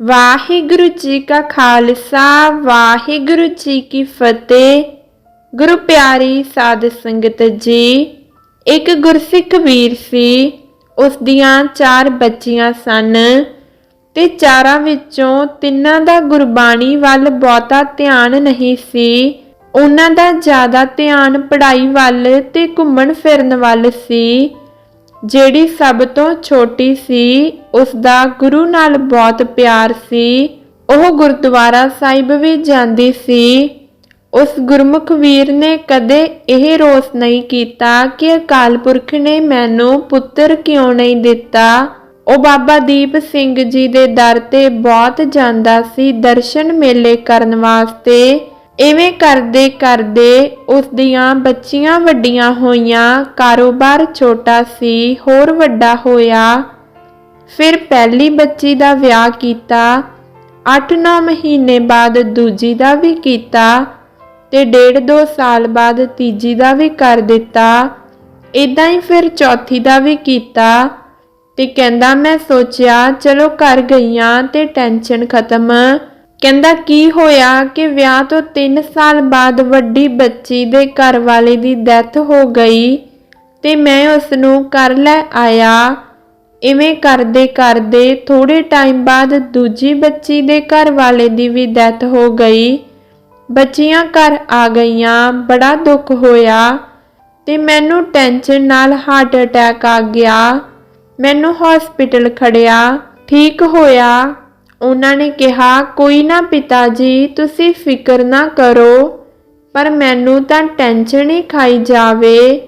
ਵਾਹਿਗੁਰੂ ਜੀ ਕਾ ਖਾਲਸਾ, ਵਾਹਿਗੁਰੂ ਜੀ ਕੀ ਫਤਿਹ। ਗੁਰੂ ਪਿਆਰੀ ਸਾਧ ਸੰਗਤ ਜੀ, ਇੱਕ ਗੁਰਸਿੱਖ ਵੀਰ ਸੀ, ਉਸ ਦੀਆਂ ਚਾਰ ਬੱਚੀਆਂ ਸਨ ਤੇ ਚਾਰਾਂ ਵਿੱਚੋਂ ਤਿੰਨਾਂ ਦਾ ਗੁਰਬਾਣੀ ਵੱਲ ਬਹੁਤਾ ਧਿਆਨ ਨਹੀਂ ਸੀ। ਉਹਨਾਂ ਦਾ ਜ਼ਿਆਦਾ ਧਿਆਨ ਪੜ੍ਹਾਈ ਵੱਲ ਤੇ ਘੁੰਮਣ ਫਿਰਨ ਵੱਲ ਸੀ। ਜਿਹੜੀ ਸਭ ਤੋਂ ਛੋਟੀ ਸੀ ਉਸ ਦਾ ਗੁਰੂ ਨਾਲ ਬਹੁਤ ਪਿਆਰ ਸੀ। ਉਹ ਗੁਰਦੁਆਰਾ ਸਾਹਿਬ ਵੀ ਜਾਂਦੀ ਸੀ। ਉਸ ਗੁਰਮੁਖ ਵੀਰ ਨੇ ਕਦੇ ਇਹ ਰੋਸ ਨਹੀਂ ਕੀਤਾ ਕਿ ਅਕਾਲ ਪੁਰਖ ਨੇ ਮੈਨੂੰ ਪੁੱਤਰ ਕਿਉਂ ਨਹੀਂ ਦਿੱਤਾ। ਉਹ ਬਾਬਾ ਦੀਪ ਸਿੰਘ ਜੀ ਦੇ ਦਰ ਤੇ ਬਹੁਤ ਜਾਂਦਾ ਸੀ ਦਰਸ਼ਨ ਮੇਲੇ ਕਰਨ ਵਾਸਤੇ। ਇਵੇਂ ਕਰਦੇ ਕਰਦੇ ਉਸ ਦੀਆਂ ਬੱਚੀਆਂ ਵੱਡੀਆਂ ਹੋਈਆਂ, ਕਾਰੋਬਾਰ ਛੋਟਾ ਸੀ, ਹੋਰ ਵੱਡਾ ਹੋਇਆ। ਫਿਰ ਪਹਿਲੀ ਬੱਚੀ ਦਾ ਵਿਆਹ ਕੀਤਾ। 8-9 ਮਹੀਨੇ ਬਾਅਦ ਦੂਜੀ ਦਾ ਵੀ ਕੀਤਾ ਤੇ ਡੇਢ ਦੋ ਸਾਲ ਬਾਅਦ ਤੀਜੀ ਦਾ ਵੀ ਕਰ ਦਿੱਤਾ। ਇਦਾਂ ਹੀ ਫਿਰ ਚੌਥੀ ਦਾ ਵੀ ਕੀਤਾ ਤੇ ਕਹਿੰਦਾ, ਮੈਂ ਸੋਚਿਆ, ਚਲੋ ਕਰ ਗਈਆਂ ਤੇ ਟੈਨਸ਼ਨ ਖਤਮ। ਕਹਿੰਦਾ, ਕੀ ਹੋਇਆ ਕਿ ਵਿਆਹ ਤੋਂ 3 ਸਾਲ ਬਾਅਦ ਵੱਡੀ ਬੱਚੀ ਦੇ ਘਰ ਵਾਲੇ ਦੀ ਡੈਥ ਹੋ ਗਈ ਤੇ ਮੈਂ ਉਸ ਨੂੰ ਕਰ ਲੈ ਆਇਆ? ਇਵੇਂ ਕਰਦੇ ਕਰਦੇ ਥੋੜੇ ਟਾਈਮ ਬਾਅਦ ਦੂਜੀ ਬੱਚੀ ਦੇ ਘਰ ਵਾਲੇ ਦੀ ਵੀ ਡੈਥ ਹੋ ਗਈ। ਬੱਚੀਆਂ ਘਰ ਆ ਗਈਆਂ, ਬੜਾ ਦੁੱਖ ਹੋਇਆ ਤੇ ਮੈਨੂੰ ਟੈਨਸ਼ਨ ਨਾਲ ਹਾਰਟ ਅਟੈਕ ਆ ਗਿਆ। ਮੈਨੂੰ ਹਸਪੀਟਲ ਖੜਿਆ। ਠੀਕ ਹੋਇਆ। ਉਹਨਾਂ ਨੇ ਕਿਹਾ, ਕੋਈ ਨਾ ਪਿਤਾ ਜੀ, ਤੁਸੀਂ ਫਿਕਰ ਨਾ ਕਰੋ, ਪਰ ਮੈਨੂੰ ਤਾਂ ਟੈਨਸ਼ਨ ਹੀ ਖਾਈ ਜਾਵੇ।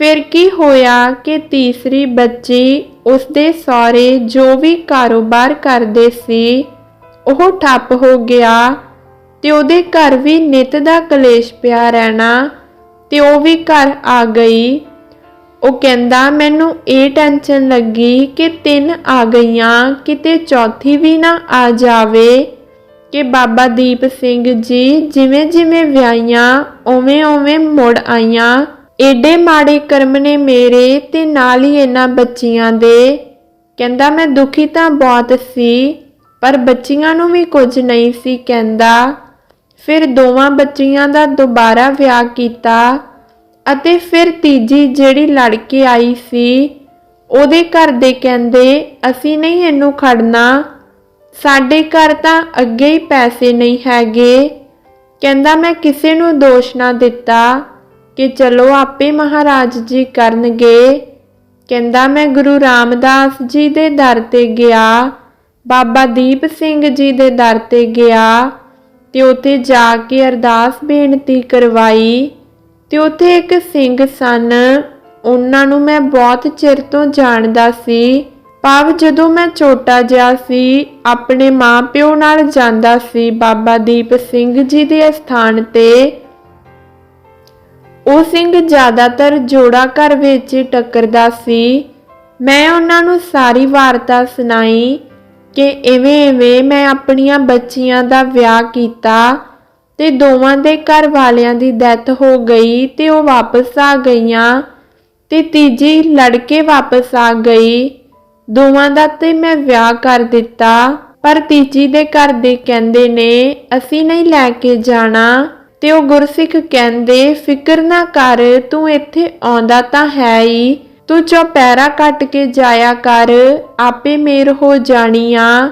ਫਿਰ ਕੀ ਹੋਇਆ ਕਿ ਤੀਸਰੀ ਬੱਚੀ ਉਸਦੇ ਸਹੁਰੇ ਜੋ ਵੀ ਕਾਰੋਬਾਰ ਕਰਦੇ ਸੀ, ਉਹ ਠੱਪ ਹੋ ਗਿਆ ਤੇ ਉਹਦੇ ਘਰ ਵੀ ਨਿਤ ਦਾ ਕਲੇਸ਼ ਪਿਆ ਰਹਿਣਾ ਤੇ ਉਹ ਵੀ ਘਰ ਆ ਗਈ। ਉਹ ਕਹਿੰਦਾ, ਮੈਨੂੰ ਇਹ ਟੈਨਸ਼ਨ ਲੱਗੀ ਕਿ ਤਿੰਨ ਆ ਗਈਆਂ, ਕਿਤੇ ਚੌਥੀ ਵੀ ਨਾ ਆ ਜਾਵੇ। ਕਿ ਬਾਬਾ ਦੀਪ ਸਿੰਘ ਜੀ ਜਿਵੇਂ ਜਿਵੇਂ ਵਿਆਹੀਆਂ ਓਵੇਂ ਓਵੇਂ ਮੁੜ ਆਈਆਂ। ਏਡੇ ਮਾੜੇ ਕਰਮ ਨੇ ਮੇਰੇ ਤੇ ਨਾਲ ਹੀ ਇਹਨਾਂ ਬੱਚੀਆਂ ਦੇ। ਕਹਿੰਦਾ, ਮੈਂ ਦੁਖੀ ਤਾਂ ਬਹੁਤ ਸੀ, ਪਰ ਬੱਚੀਆਂ ਨੂੰ ਵੀ ਕੁਝ ਨਹੀਂ ਸੀ ਕਹਿੰਦਾ। ਫਿਰ ਦੋਵਾਂ ਬੱਚੀਆਂ ਦਾ ਦੁਬਾਰਾ ਵਿਆਹ ਕੀਤਾ। ਅਤੇ ਫਿਰ ਤੀਜੀ ਜਿਹੜੀ ਲੜ ਕੇ ਆਈ ਸੀ, ਉਹਦੇ ਘਰ ਦੇ ਕਹਿੰਦੇ, ਅਸੀਂ ਨਹੀਂ ਇਹਨੂੰ ਖੜਨਾ। ਸਾਡੇ ਘਰ ਤਾਂ ਅੱਗੇ ਹੀ ਪੈਸੇ ਨਹੀਂ ਹੈਗੇ। ਕਹਿੰਦਾ, ਮੈਂ ਕਿਸੇ ਨੂੰ ਦੋਸ਼ ਨਾ ਦਿੱਤਾ ਕਿ ਚਲੋ ਆਪੇ ਮਹਾਰਾਜ ਜੀ ਕਰਨਗੇ। ਕਹਿੰਦਾ, ਮੈਂ ਗੁਰੂ ਰਾਮਦਾਸ ਜੀ ਦੇ ਦਰ ਤੇ ਗਿਆ। ਬਾਬਾ ਦੀਪ ਸਿੰਘ ਜੀ ਦੇ ਦਰ ਤੇ ਗਿਆ ਤੇ ਉੱਥੇ ਜਾ ਕੇ ਅਰਦਾਸ ਬੇਨਤੀ ਕਰਵਾਈ। ਤੇ ਉੱਥੇ ਇੱਕ ਸਿੰਘ ਸਨ। ਉਹਨਾਂ ਨੂੰ ਮੈਂ ਬਹੁਤ ਚਿਰ ਤੋਂ ਜਾਣਦਾ ਸੀ। ਭਾਵ ਜਦੋਂ ਮੈਂ ਛੋਟਾ ਜਿਹਾ ਸੀ, ਆਪਣੇ ਮਾਪਿਓ ਨਾਲ ਜਾਂਦਾ ਸੀ ਬਾਬਾ ਦੀਪ ਸਿੰਘ ਜੀ ਦੇ ਸਥਾਨ ਤੇ। ਉਹ ਸਿੰਘ ਜ਼ਿਆਦਾਤਰ ਜੋੜਾ ਘਰ ਵਿੱਚ ਹੀ ਟੱਕਰਦਾ ਸੀ। ਮੈਂ ਉਹਨਾਂ ਨੂੰ ਸਾਰੀ ਵਾਰਤਾ ਸੁਣਾਈ ਕਿ ਇਵੇਂ ਇਵੇਂ ਮੈਂ ਆਪਣੀਆਂ ਬੱਚੀਆਂ ਦਾ ਵਿਆਹ ਕੀਤਾ। ਤੇ ਦੋਵਾਂ ਦੇ ਘਰ ਵਾਲਿਆਂ ਦੀ ਡੈਥ ਹੋ ਗਈ ਤੇ ਉਹ ਵਾਪਸ ਆ ਗਈਆਂ ਤੇ ਤੀਜੀ ਲੜਕੇ ਵਾਪਸ ਆ ਗਈ। ਦੋਵਾਂ ਦਾ ਤੇ ਮੈਂ ਵਿਆਹ ਕਰ ਦਿੱਤਾ, ਪਰ ਤੀਜੀ ਦੇ ਘਰ ਦੇ ਕਹਿੰਦੇ ਨੇ, ਅਸੀਂ ਨਹੀਂ ਲੈ ਕੇ ਜਾਣਾ। ਤੇ ਉਹ ਗੁਰਸਿੱਖ ਕਹਿੰਦੇ, ਫਿਕਰ ਨਾ ਕਰ, ਤੂੰ ਇੱਥੇ ਆਉਂਦਾ ਤਾਂ ਹੈ ਹੀ। ਤੂੰ ਚੌਪਹਿਰਾ ਕੱਟ ਕੇ ਜਾਇਆ ਕਰ, ਆਪੇ ਮੇਰ ਹੋ ਜਾਣੀ ਆ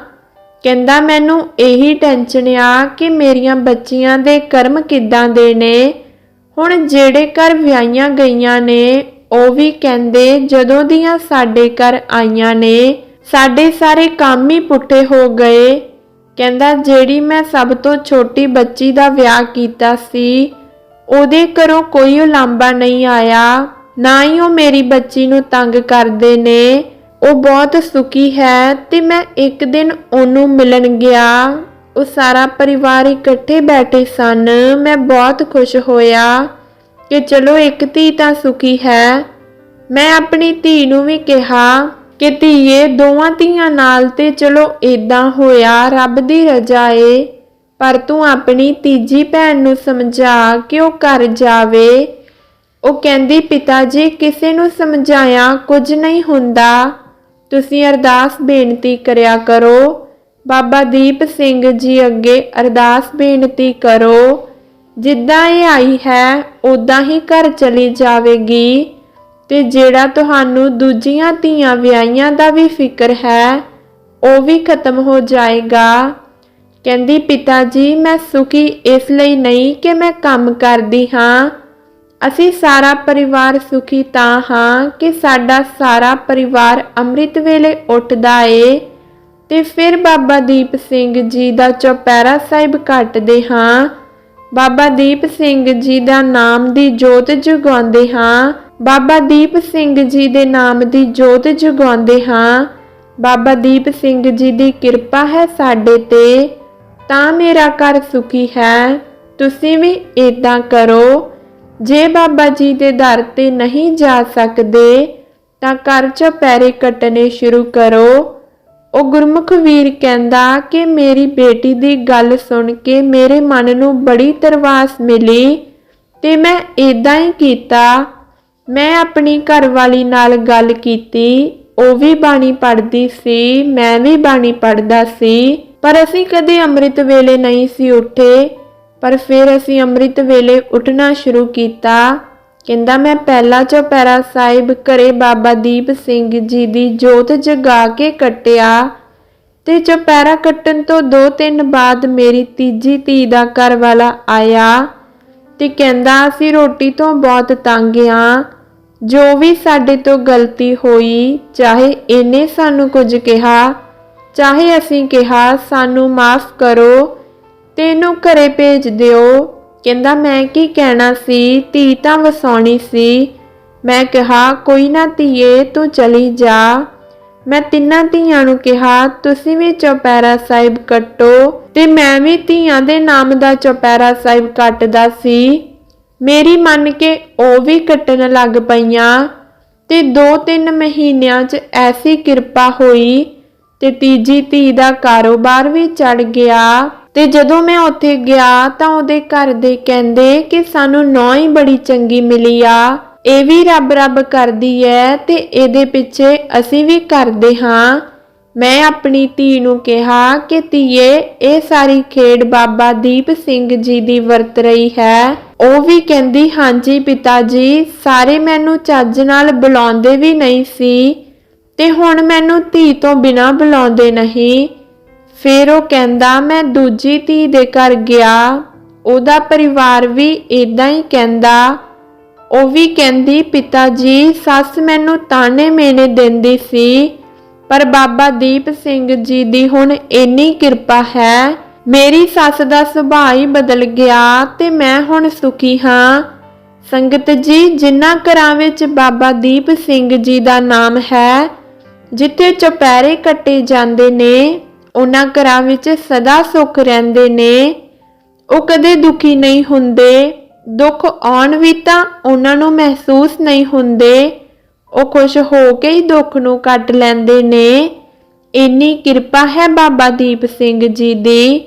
ਕਹਿੰਦਾ, ਮੈਨੂੰ ਇਹੀ ਟੈਨਸ਼ਨ ਆ ਕਿ ਮੇਰੀਆਂ ਬੱਚੀਆਂ ਦੇ ਕਰਮ ਕਿੱਦਾਂ ਦੇ ਨੇ। ਹੁਣ ਜਿਹੜੇ ਘਰ ਵਿਆਹੀਆਂ ਗਈਆਂ ਨੇ, ਉਹ ਵੀ ਕਹਿੰਦੇ, ਜਦੋਂ ਦੀਆਂ ਸਾਡੇ ਘਰ ਆਈਆਂ ਨੇ, ਸਾਡੇ ਸਾਰੇ ਕੰਮ ਹੀ ਪੁੱਠੇ ਹੋ ਗਏ। ਕਹਿੰਦਾ, ਜਿਹੜੀ ਮੈਂ ਸਭ ਤੋਂ ਛੋਟੀ ਬੱਚੀ ਦਾ ਵਿਆਹ ਕੀਤਾ ਸੀ, ਉਹਦੇ ਘਰੋਂ ਕੋਈ ਉਲਾਂਭਾ ਨਹੀਂ ਆਇਆ। ਨਾ ਹੀ ਉਹ ਮੇਰੀ ਬੱਚੀ ਨੂੰ ਤੰਗ ਕਰਦੇ ਨੇ। ਉਹ ਬਹੁਤ ਸੁਖੀ ਹੈ ਤੇ ਮੈਂ ਇੱਕ ਦਿਨ ਉਹਨੂੰ ਮਿਲਣ ਗਿਆ। ਉਹ ਸਾਰਾ ਪਰਿਵਾਰ ਇਕੱਠੇ ਬੈਠੇ ਸਨ। ਮੈਂ ਬਹੁਤ ਖੁਸ਼ ਹੋਇਆ ਕਿ ਚਲੋ ਇੱਕ ਧੀ ਤਾਂ ਸੁਖੀ ਹੈ। ਮੈਂ ਆਪਣੀ ਧੀ ਨੂੰ ਵੀ ਕਿਹਾ ਕਿ ਧੀਏ, ਦੋਵਾਂ ਧੀਆਂ ਨਾਲ ਤੇ ਚਲੋ ਇਦਾਂ ਹੋਇਆ, ਰੱਬ ਦੀ ਰਜ਼ਾ ਏ। ਪਰ ਤੂੰ ਆਪਣੀ ਤੀਜੀ ਭੈਣ ਨੂੰ ਸਮਝਾ ਕਿ ਉਹ ਘਰ ਜਾਵੇ। ਉਹ ਕਹਿੰਦੀ, ਪਿਤਾ ਜੀ, ਕਿਸੇ ਨੂੰ ਸਮਝਾਇਆ ਕੁਝ ਨਹੀਂ ਹੁੰਦਾ। ਤੁਸੀਂ ਅਰਦਾਸ ਬੇਨਤੀ ਕਰਿਆ ਕਰੋ, ਬਾਬਾ ਦੀਪ ਸਿੰਘ ਜੀ ਅੱਗੇ ਅਰਦਾਸ ਬੇਨਤੀ ਕਰੋ, ਜਿੱਦਾਂ ਇਹ ਆਈ ਹੈ ਉਦਾਂ ਹੀ ਘਰ ਚਲੀ ਜਾਵੇਗੀ, ਤੇ ਜਿਹੜਾ ਤੁਹਾਨੂੰ ਦੂਜੀਆਂ ਧੀਆਂ ਵਿਆਹੀਆਂ ਦਾ ਵੀ ਫਿਕਰ ਹੈ, ਉਹ ਵੀ ਖਤਮ ਹੋ ਜਾਏਗਾ। ਕਹਿੰਦੀ, ਪਿਤਾ ਜੀ, ਮੈਂ ਸੁਖੀ ਇਸ ਲਈ ਨਹੀਂ ਕਿ ਮੈਂ ਕੰਮ ਕਰਦੀ ਹਾਂ। ਅਸੀਂ ਸਾਰਾ ਪਰਿਵਾਰ ਸੁਖੀ ਤਾਂ ਹਾਂ ਕਿ ਸਾਡਾ ਸਾਰਾ ਪਰਿਵਾਰ ਅੰਮ੍ਰਿਤ ਵੇਲੇ ਉੱਠਦਾ ਏ। ਤੇ ਫਿਰ ਬਾਬਾ ਦੀਪ ਸਿੰਘ ਜੀ ਦਾ ਚੌਪੈਰਾ ਸਾਹਿਬ ਕੱਟਦੇ ਹਾਂ। ਬਾਬਾ ਦੀਪ ਸਿੰਘ ਜੀ ਦਾ ਨਾਮ ਦੀ ਜੋਤ ਜਗਾਉਂਦੇ ਹਾਂ। ਬਾਬਾ ਦੀਪ ਸਿੰਘ ਜੀ ਦੇ ਨਾਮ ਦੀ ਜੋਤ ਜਗਾਉਂਦੇ ਹਾਂ। ਬਾਬਾ ਦੀਪ ਸਿੰਘ ਜੀ ਦੀ ਕਿਰਪਾ ਹੈ ਸਾਡੇ ਤੇ। ਤਾਂ ਮੇਰਾ ਘਰ ਸੁਖੀ ਹੈ। ਤੁਸੀਂ ਵੀ ਇਦਾਂ ਕਰੋ। ਜੇ ਬਾਬਾ ਜੀ ਦੇ ਦਰ ਤੇ ਨਹੀਂ ਜਾ ਸਕਦੇ, ਤਾਂ ਘਰ ਚ ਪੈਰੇ ਕੱਟਣੇ ਸ਼ੁਰੂ ਕਰੋ। ਉਹ ਗੁਰਮੁਖ ਵੀਰ ਕਹਿੰਦਾ ਕਿ ਮੇਰੀ ਬੇਟੀ ਦੀ ਗੱਲ ਸੁਣ ਕੇ ਮੇਰੇ ਮਨ ਨੂੰ ਬੜੀ ਤਰਵਾਸ ਮਿਲੀ ਤੇ ਮੈਂ ਇਦਾਂ ਹੀ ਕੀਤਾ। ਮੈਂ ਆਪਣੀ ਘਰਵਾਲੀ ਨਾਲ ਗੱਲ ਕੀਤੀ, ਉਹ ਵੀ ਬਾਣੀ ਪੜ੍ਹਦੀ ਸੀ, ਮੈਂ ਵੀ ਬਾਣੀ ਪੜ੍ਹਦਾ ਸੀ, ਪਰ ਅਸੀਂ ਕਦੇ ਅੰਮ੍ਰਿਤ ਵੇਲੇ ਨਹੀਂ ਸੀ ਉੱਠੇ। ਪਰ ਫਿਰ ਅਸੀਂ ਅੰਮ੍ਰਿਤ ਵੇਲੇ ਉੱਠਣਾ ਸ਼ੁਰੂ ਕੀਤਾ। ਕਹਿੰਦਾ, ਮੈਂ ਪਹਿਲਾ ਚੌਪੈਰਾ ਸਾਹਿਬ ਘਰੇ ਬਾਬਾ ਦੀਪ ਸਿੰਘ ਜੀ ਦੀ ਜੋਤ ਜਗਾ ਕੇ ਕੱਟਿਆ ਤੇ ਚੌਪੈਰਾ ਕੱਟਣ ਤੋਂ ਦੋ ਤਿੰਨ ਬਾਅਦ ਮੇਰੀ ਤੀਜੀ ਧੀ ਦਾ ਘਰ ਵਾਲਾ ਆਇਆ ਤੇ ਕਹਿੰਦਾ, ਅਸੀਂ ਰੋਟੀ ਤੋਂ ਬਹੁਤ ਤੰਗ ਆ। ਜੋ ਵੀ ਸਾਡੇ ਤੋਂ ਗਲਤੀ ਹੋਈ, ਚਾਹੇ ਇਹਨੇ ਸਾਨੂੰ ਕੁਝ ਕਿਹਾ, ਚਾਹੇ ਅਸੀਂ ਕਿਹਾ, ਸਾਨੂੰ ਮਾਫ ਕਰੋ। ਤੇ ਇਹਨੂੰ ਘਰੇ ਭੇਜ ਦਿਓ। ਕਹਿੰਦਾ, ਮੈਂ ਕੀ ਕਹਿਣਾ ਸੀ? ਧੀ ਤਾਂ ਵਸਾਉਣੀ ਸੀ। ਮੈਂ ਕਿਹਾ, ਕੋਈ ਨਾ ਧੀਏ, ਤੂੰ ਚਲੀ ਜਾ। ਮੈਂ ਤਿੰਨਾਂ ਧੀਆਂ ਨੂੰ ਕਿਹਾ, ਤੁਸੀਂ ਵੀ ਚੌਪੈਰਾ ਸਾਹਿਬ ਕੱਟੋ ਤੇ ਮੈਂ ਵੀ ਧੀਆਂ ਦੇ ਨਾਮ ਦਾ ਚੌਪੈਰਾ ਸਾਹਿਬ ਕੱਟਦਾ ਸੀ। ਮੇਰੀ ਮੰਨ ਕੇ ਉਹ ਵੀ ਕੱਟਣ ਲੱਗ ਪਈਆਂ ਤੇ 2-3 ਮਹੀਨਿਆਂ 'ਚ ਐਸੀ ਕਿਰਪਾ ਹੋਈ ਤੇ ਤੀਜੀ ਧੀ ਦਾ ਕਾਰੋਬਾਰ ਵੀ ਚੜ ਗਿਆ। ਤੇ ਜਦੋਂ ਮੈਂ ਉੱਥੇ ਗਿਆ ਤਾਂ ਉਹਦੇ ਘਰ ਦੇ ਕਹਿੰਦੇ ਕਿ ਸਾਨੂੰ ਨੌ ਹੀ ਬੜੀ ਚੰਗੀ ਮਿਲੀ ਆ। ਇਹ ਵੀ ਰੱਬ ਰੱਬ ਕਰਦੀ ਐ ਤੇ ਇਹਦੇ ਪਿੱਛੇ ਅਸੀਂ ਵੀ ਕਰਦੇ ਹਾਂ। ਮੈਂ ਆਪਣੀ ਧੀ ਨੂੰ ਕਿਹਾ ਕਿ ਧੀਏ, ਇਹ ਸਾਰੀ ਖੇਡ ਬਾਬਾ ਦੀਪ ਸਿੰਘ ਜੀ ਦੀ ਵਰਤ ਰਹੀ ਹੈ। ਉਹ ਵੀ ਕਹਿੰਦੀ, ਹਾਂਜੀ ਪਿਤਾ ਜੀ ਸਾਰੇ ਮੈਨੂੰ ਚੱਜ ਨਾਲ ਬੁਲਾਉਂਦੇ ਵੀ ਨਹੀਂ ਸੀ ਤੇ ਹੁਣ ਮੈਨੂੰ ਧੀ ਤੋਂ ਬਿਨਾ ਬੁਲਾਉਂਦੇ ਨਹੀਂ। ਫਿਰ ਉਹ ਕਹਿੰਦਾ, ਮੈਂ ਦੂਜੀ ਧੀ ਦੇ ਘਰ ਗਿਆ, ਉਹਦਾ ਪਰਿਵਾਰ ਵੀ ਇਦਾਂ ਹੀ ਕਹਿੰਦਾ। ਉਹ ਵੀ ਕਹਿੰਦੀ ਪਿਤਾ ਜੀ ਸੱਸ ਮੈਨੂੰ ਤਾਨੇ ਮੇਨੇ ਦਿੰਦੀ ਸੀ, ਪਰ ਬਾਬਾ ਦੀਪ ਸਿੰਘ ਜੀ ਦੀ ਹੁਣ ਇੰਨੀ ਕਿਰਪਾ ਹੈ, ਮੇਰੀ ਸੱਸ ਦਾ ਸੁਭਾਅ ਹੀ ਬਦਲ ਗਿਆ ਤੇ ਮੈਂ ਹੁਣ ਸੁਖੀ ਹਾਂ। ਸੰਗਤ ਜੀ ਜਿਨ੍ਹਾਂ ਘਰਾਂ ਵਿੱਚ ਬਾਬਾ ਦੀਪ ਸਿੰਘ ਜੀ ਦਾ ਨਾਮ ਹੈ, ਜਿੱਥੇ ਚੁਪਹਿਰੇ ਕੱਟੇ ਜਾਂਦੇ ਨੇ ਉਹਨਾਂ ਘਰਾਂ ਵਿੱਚ ਸਦਾ ਸੁੱਖ ਰਹਿੰਦੇ ਨੇ, ਉਹ ਕਦੇ ਦੁਖੀ ਨਹੀਂ ਹੁੰਦੇ, ਦੁੱਖ ਆਉਣ ਵੀ ਤਾਂ ਉਹਨਾਂ ਨੂੰ ਮਹਿਸੂਸ ਨਹੀਂ ਹੁੰਦੇ, ਉਹ ਖੁਸ਼ ਹੋ ਕੇ ਹੀ ਦੁੱਖ ਨੂੰ ਕੱਟ ਲੈਂਦੇ ਨੇ। ਇੰਨੀ ਕਿਰਪਾ ਹੈ ਬਾਬਾ ਦੀਪ ਸਿੰਘ ਜੀ ਦੀ।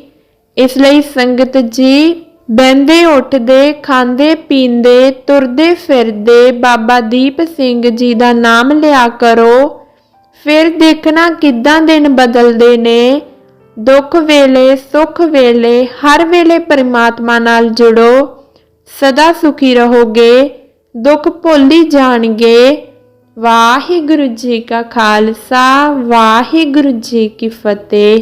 ਇਸ ਲਈ ਸੰਗਤ ਜੀ ਬੈੰਦੇ ਉੱਠਦੇ, ਖਾਂਦੇ, ਪੀਂਦੇ, ਤੁਰਦੇ, ਫਿਰਦੇ ਬਾਬਾ ਦੀਪ ਸਿੰਘ ਜੀ ਦਾ ਨਾਮ ਲਿਆ ਕਰੋ। ਫਿਰ ਦੇਖਣਾ ਕਿੱਦਾਂ ਦਿਨ ਬਦਲਦੇ ਨੇ। ਦੁੱਖ ਵੇਲੇ, ਸੁੱਖ ਵੇਲੇ, ਹਰ ਵੇਲੇ ਪਰਮਾਤਮਾ ਨਾਲ ਜੁੜੋ। ਸਦਾ ਸੁਖੀ ਰਹੋਗੇ, ਦੁੱਖ ਭੁੱਲ ਹੀ ਜਾਣਗੇ। ਵਾਹਿਗੁਰੂ ਜੀ ਕਾ ਖਾਲਸਾ, ਵਾਹਿਗੁਰੂ ਜੀ ਕੀ ਫਤਿਹ।